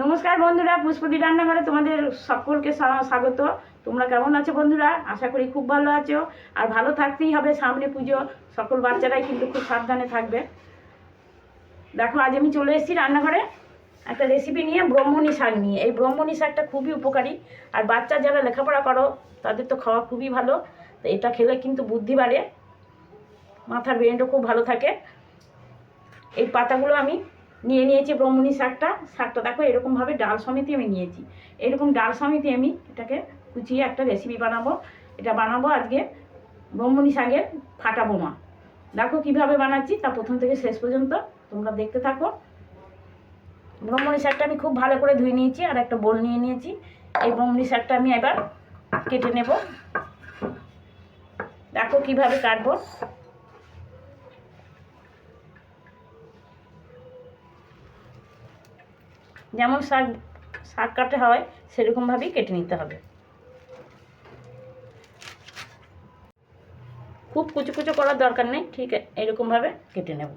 নমস্কার বন্ধুরা, পুষ্পদি রান্নাঘরে তোমাদের সকলকে স্বা- স্বাগত। তোমরা কেমন আছো বন্ধুরা? আশা করি খুব ভালো আছো। আর ভালো থাকতেই হবে সামনে পুজো। সকল বাচ্চারাই কিন্তু খুব সাবধানে থাকবে। দেখো, আজ আমি চলে এসেছি রান্নাঘরে। একটা রেসিপি নিয়ে ব্রহ্মণী শাক নিয়ে। এই ব্রহ্মণী শাকটা খুবই উপকারী। আর বাচ্চা যারা লেখাপড়া করো, তাদের তো খাওয়া খুবই ভালো। তো এটা খেলে কিন্তু বুদ্ধি বাড়ে। মাথার ব্রেনও খুব ভালো থাকে। এই পাতাগুলো আমি নিয়ে নিয়েছি ব্রহ্মণী শাকটা শাকটা দেখো এরকমভাবে ডাল সমিতি আমি নিয়েছি। এরকম ডাল সমিতি আমি এটাকে কুচিয়ে একটা রেসিপি বানাবো। এটা বানাবো আজকে ব্রহ্মণী শাকের ফাটা বোমা। দেখো কীভাবে বানাচ্ছি, তা প্রথম থেকে শেষ পর্যন্ত তোমরা দেখতে থাকো। ব্রহ্মণী শাকটা আমি খুব ভালো করে ধুয়ে নিয়েছি আর একটা বোল নিয়ে নিয়েছি। এই ব্রহ্মণী শাকটা আমি এবার কেটে নেব। দেখো কীভাবে কাটবো। যেমন শাক শাক কাটা হয় সেরকমভাবেই কেটে নিতে হবে। খুব কুচো কুচো করার দরকার নেই, ঠিক এরকমভাবে কেটে নেব।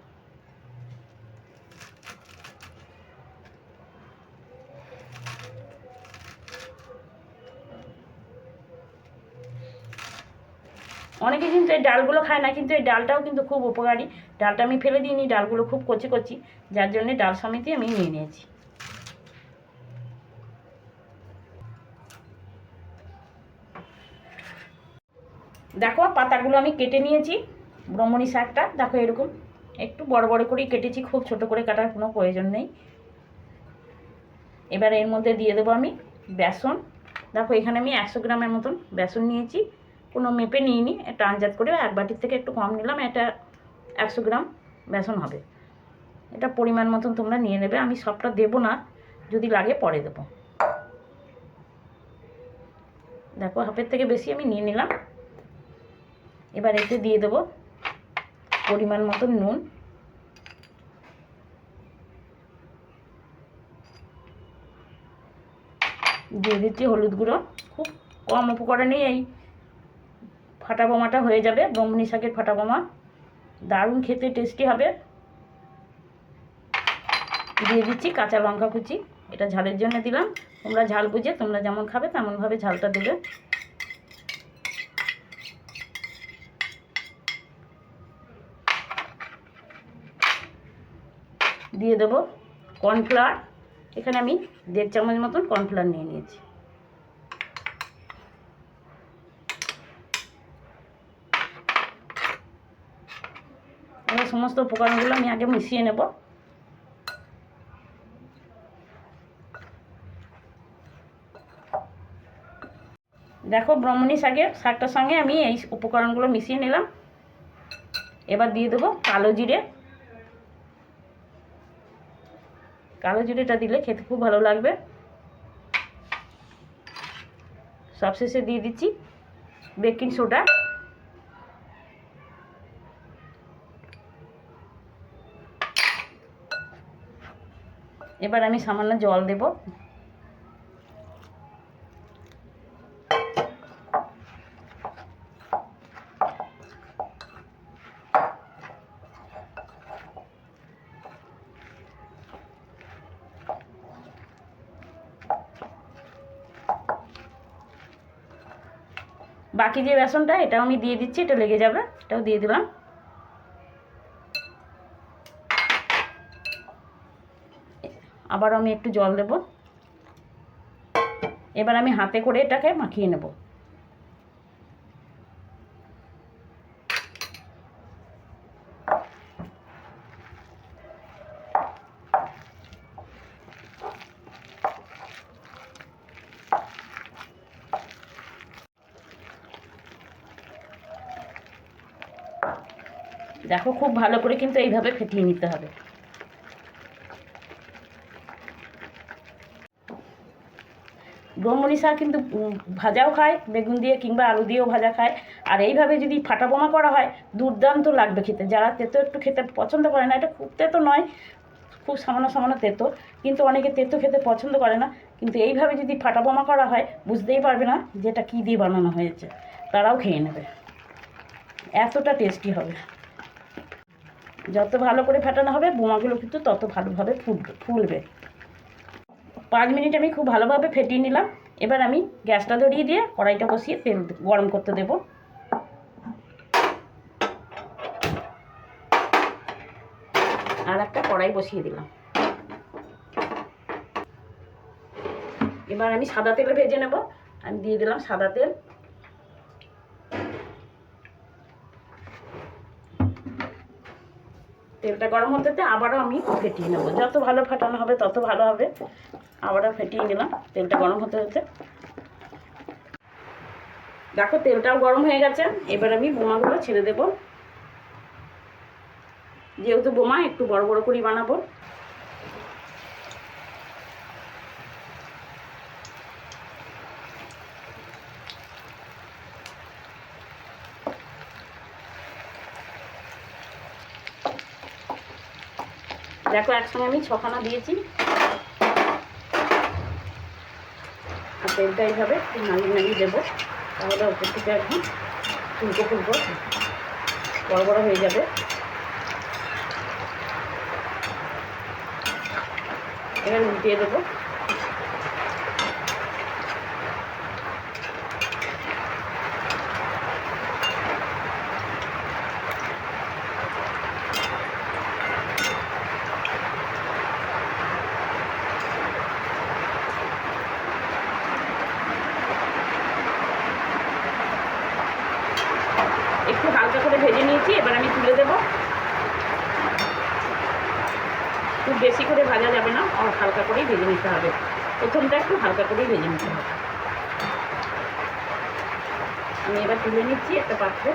অনেকে কিন্তু এই ডালগুলো খায় না, কিন্তু এই ডালটাও কিন্তু খুব উপকারী। ডালটা আমি ফেলে দিইনি, ডালগুলো খুব কচি কচি, যার জন্য ডাল সমিতি আমি নিয়ে নিয়েছি। দেখো পাতাগুলো আমি কেটে নিয়েছি। ব্রহ্মণী শাকটা, দেখো এরকম। একটু বড় বড় করেই কেটেছি, খুব ছোট করে কাটার কোনো প্রয়োজন নেই। এবার এর মধ্যে দিয়ে দেবো আমি বেসন। দেখো, এখানে আমি একশো গ্রামের মতন বেসন নিয়েছি। কোনো মেপে নিইনি, একটা আঞ্জাত করে এক বাটির থেকে একটু কম নিলাম, এটা একশো গ্রাম বেসন হবে। এটা পরিমাণ মতন তোমরা নিয়ে নেবে, আমি সবটা দেবো না, যদি লাগে পরে দেবো। দেখো, হাফের থেকে বেশি আমি নিয়ে নিলাম। এবার এতে দিয়ে দেবো পরিমাণ মতো নুন। দিয়ে দিচ্ছি হলুদ গুঁড়ো। খুব কম উপকরণেই এই ফাটা বোমাটা হয়ে যাবে ব্রহ্মণী শাকের ফাটা বোমা। দারুণ খেতে টেস্টি হবে। দিয়ে দিচ্ছি কাঁচা লঙ্কা কুচি। এটা ঝালের জন্য দিলাম। তোমরা ঝাল বুঝে, তোমরা যেমন খাবে তেমনভাবে ঝালটা দেবে। দিয়ে দেবো কর্নফ্লাওয়ার। এখানে আমি দেড় চামচ মতন কর্নফ্লাওয়ার নিয়ে নিয়েছি। এবার সমস্ত উপকরণগুলো আমি আগে মিশিয়ে নেব। দেখো ব্রহ্মণী শাকের শাকটার সঙ্গে আমি এই উপকরণগুলো মিশিয়ে নিলাম। এবার দিয়ে দেবো কালো জিরে। কালো জিরেটা দিলে খেতে খুব ভালো লাগবে। সবশেষে দিয়ে দিচ্ছি বেকিং সোডা। এবার আমি সামান্য জল দেব। বাকি যে বেসনটা, এটাও আমি দিয়ে দিচ্ছি, এটা লেগে যাবে, এটাও দিয়ে দিলাম। আবার আমি একটু জল দেব। এবার আমি হাতে করে এটাকে মাখিয়ে নেব। দেখো, খুব ভালো করে কিন্তু এইভাবে ফেটিয়ে নিতে হবে। ব্রহ্মণী শাক কিন্তু ভাজাও খায়, বেগুন দিয়ে কিংবা আলু দিয়েও ভাজা খায়। আর এইভাবে যদি ফাটা বোমা করা হয়, দুর্দান্ত লাগবে খেতে। যারা তেতো একটু খেতে পছন্দ করে না, এটা খুব তেতো নয়, খুব সামান্য সামান্য তেতো, কিন্তু অনেকে তেতো খেতে পছন্দ করে না। কিন্তু এইভাবে যদি ফাটা বোমা করা হয়, বুঝতেই পারবে না যে এটা কী দিয়ে বানানো হয়েছে। তারাও খেয়ে নেবে। এতটা টেস্টি হবে। যত ভালো করে ফাটানো হবে, বোমাগুলো কিন্তু তত ভালোভাবে ফুটবে, ফুলবে। পাঁচ মিনিট আমি খুব ভালোভাবে ফেটিয়ে নিলাম। এবার আমি গ্যাসটা ধরিয়ে দিয়ে কড়াইটা বসিয়ে তেল গরম করতে দেব। আর একটা কড়াই বসিয়ে দিলাম। এবার আমি সাদা তেলে ভেজে নেব। আমি দিয়ে দিলাম সাদা তেল। তেলটা গরম হতে হতে আবারও আমি ফেটিয়ে নেব। যত ভালো ফাটানো হবে, তত ভালো হবে। আবারও ফেটিয়ে নিলাম, তেলটা গরম হতে হতে। দেখো, তেলটাও গরম হয়ে গেছে। এবার আমি বোমাগুলো ছেড়ে দেব। যেহেতু বোমা, একটু বড় বড় করে বানাবো। দেখো, একসঙ্গে আমি ছখানা দিয়েছি। আর তেলটা এইভাবে নাড়িয়ে নাড়িয়ে দেবো। তাহলে ওপর থেকে একদম ফুলকো ফুলকো বড় বড় হয়ে যাবে। এবার উল্টিয়ে দেবো একটু হালকা করে ভেজে নিয়েছি এবার আমি তুলে দেব খুব বেশি করে ভাজা যাবে না হালকা করেই ভেজে নিতে হবে। প্রথমটা একটু হালকা করেই ভেজে নিতে হবে। আমি এবার তুলে নিচ্ছি একটা পাত্রে।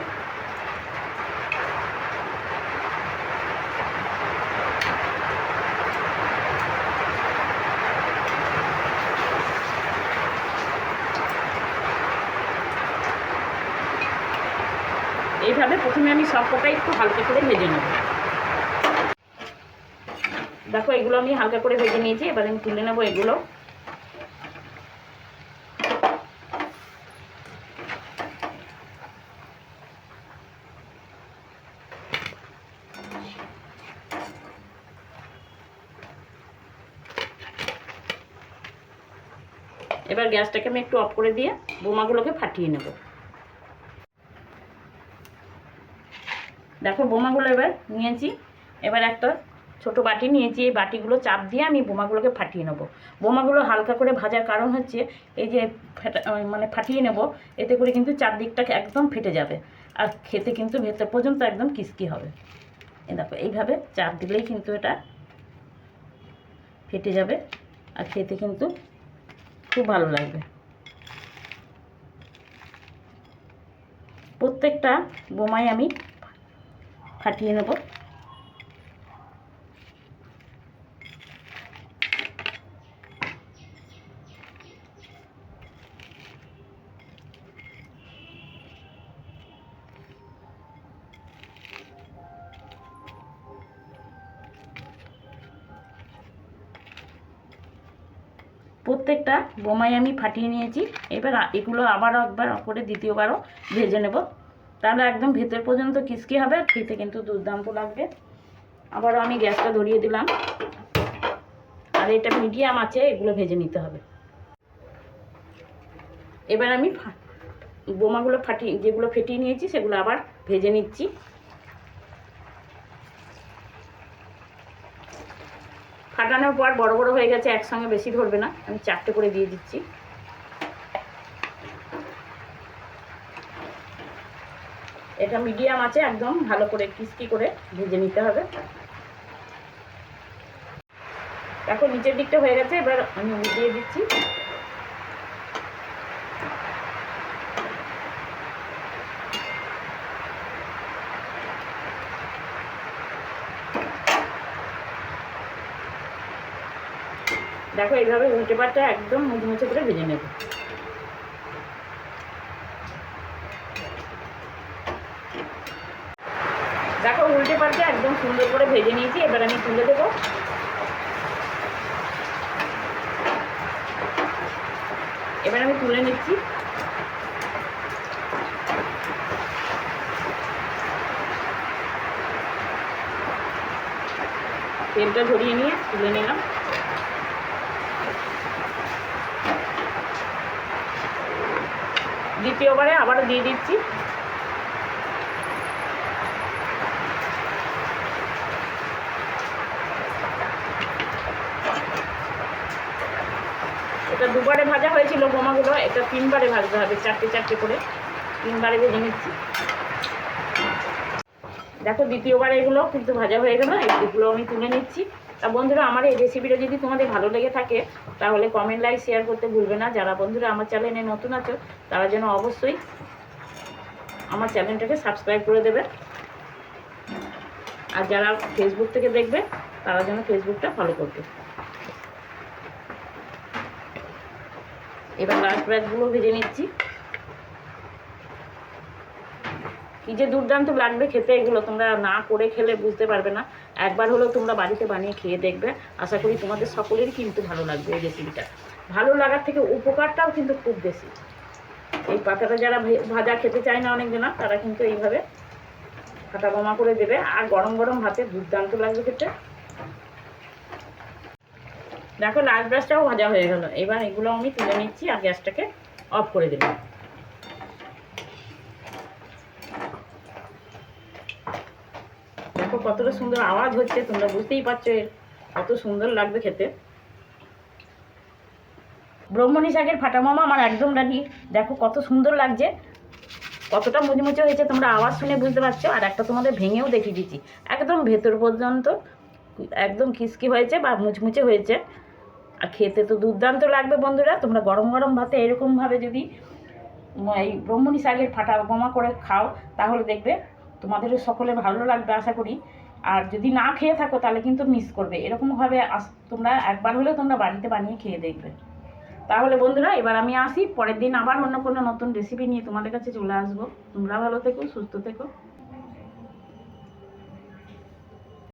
এইভাবে প্রথমে আমি সব কটা একটু হালকা করে ভেজে নেব। দেখো, এগুলো আমি হালকা করে ভেজে নিয়েছি, এবার আমি তুলে নেব এগুলো। এবার গ্যাসটাকে আমি একটু অফ করে দিয়ে বোমাগুলোকে ফাটিয়ে নেব। দেখো, বোমাগুলো এবার নিয়েছি। এবার একটা ছোট বাটি নিয়েছি, এই বাটিগুলো চাপ দিয়ে আমি বোমাগুলোকে ফাটিয়ে নেব। বোমাগুলো হালকা করে ভাজার কারণ হচ্ছে, এই যে মানে ফাটিয়ে নেব, এতে করে কিন্তু চারদিকটা একদম ফেটে যাবে। আর খেতে কিন্তু ভেতর পর্যন্ত একদম কিসকি হবে। এ দেখো, এইভাবে চাপ দিলেই কিন্তু এটা ফেটে যাবে, আর খেতে কিন্তু খুব ভালো লাগবে। প্রত্যেকটা বোমাই আমি ফাটিয়ে নেব। প্রত্যেকটা বোমাই আমি ফাটিয়ে নিয়েছি। এবার এগুলো আবার একবার করে দ্বিতীয়বারও ভেজে নেব। তাহলে একদম ভেতর পর্যন্ত কিসকি হবে, আর খেতে কিন্তু দুর্দান্ত লাগবে। আবারও আমি গ্যাসটা ধরিয়ে দিলাম। আর এটা মিডিয়াম আছে, এগুলো ভেজে নিতে হবে। এবার আমি বোমাগুলো ফাটিয়ে, যেগুলো ফেটিয়ে নিয়েছি, সেগুলো আবার ভেজে নিচ্ছি। ফাটানোর পর বড় বড় হয়ে গেছে, একসঙ্গে বেশি ধরবে না। আমি চারটে করে দিয়ে দিচ্ছি। এটা মিডিয়াম আছে একদম, ভালো করে কিস্কি করে ভেজে নিতে হবে। এখন নিচের দিকটা হয়ে গেছে, এবার আমি দিয়ে দিচ্ছি। দেখো এইভাবে উল্টে পাটটা একদম মুচমুচে করে ভেজে নেব। দেখো উল্টে পাল্টে একদম সুন্দর করে ভেজে নিয়েছি, এবার আমি তুলে দেবো। এবার আমি তুলে নিচ্ছি। তেলটা ঝরিয়ে নিয়ে তুলে নিলাম। দ্বিতীয়বারে আবারও দিয়ে দিচ্ছি। এটা দুবারে ভাজা হয়েছিল বোমাগুলো, এটা তিনবারে ভাজতে হবে, চারটে চারটে করে। তিনবারে ভেজে নিচ্ছি। দেখো, দ্বিতীয়বার এগুলো কিন্তু ভাজা হয়ে গেল এগুলো আমি তুলে নিচ্ছি। তা বন্ধুরা, আমার এই রেসিপিটা যদি তোমাদের ভালো লেগে থাকে, তাহলে কমেন্ট লাইক শেয়ার করতে ভুলবে না। যারা বন্ধুরা আমার চ্যানেলে নতুন আছো, তারা যেন অবশ্যই আমার চ্যানেলটাকে সাবস্ক্রাইব করে দেবে। আর যারা ফেসবুক থেকে দেখবে, তারা যেন ফেসবুকটা ফলো করবে এবার লাস্ট ব্যাচগুলো ভেজে নিচ্ছি। কি যে দুর্দান্ত লাগবে খেতে এগুলো তোমরা না করে খেলে বুঝতে পারবে না। একবার হলেও তোমরা বাড়িতে বানিয়ে খেয়ে দেখবে। আশা করি তোমাদের সকলেরই কিন্তু ভালো লাগবে এই রেসিপিটা ভালো লাগার থেকে উপকারটাও কিন্তু খুব বেশি। এই পাতাটা যারা ভাজা খেতে চায় না অনেক জনা তারা কিন্তু এইভাবে কাটা বোমা করে দেবে। আর গরম গরম ভাতে দুর্দান্ত লাগবে খেতে। দেখো লাস্ট ব্রাশটাও ভাজা হয়ে গেল। এবার এগুলো আমি তুলে নিচ্ছি আর গ্যাসটাকে অফ করে দেবো। কতটা সুন্দর আওয়াজ হচ্ছে, তোমরা বুঝতেই পারছ এর। কত সুন্দর লাগবে খেতে। ব্রহ্মণী শাকের ফাটা মামা আমার একদম রানি। দেখো কত সুন্দর লাগছে। কতটা মুচমুচে হয়েছে, তোমরা আওয়াজ শুনে বুঝতে পারছ। আর একটা তোমাদের ভেঙেও দেখিয়ে দিচ্ছি। একদম ভেতর পর্যন্ত একদম খিসকি হয়েছে বা মুচমুচে হয়েছে। আর খেতে তো দুর্দান্ত লাগবে বন্ধুরা। তোমরা গরম গরম ভাতে এরকমভাবে যদি এই ব্রহ্মণী শাকের ফাটা বোমা করে খাও, তাহলে দেখবে তোমাদেরও সকলে ভালো লাগবে, আশা করি। আর যদি না খেয়ে থাকো, তাহলে কিন্তু মিস করবে। এরকমভাবে আস- তোমরা একবার হলেও তোমরা বাড়িতে বানিয়ে খেয়ে দেখবে। তাহলে বন্ধুরা, এবার আমি আসি। পরের দিন আবার অন্য কোনো নতুন রেসিপি নিয়ে তোমাদের কাছে চলে আসব। তোমরা ভালো থেকো, সুস্থ থেকো।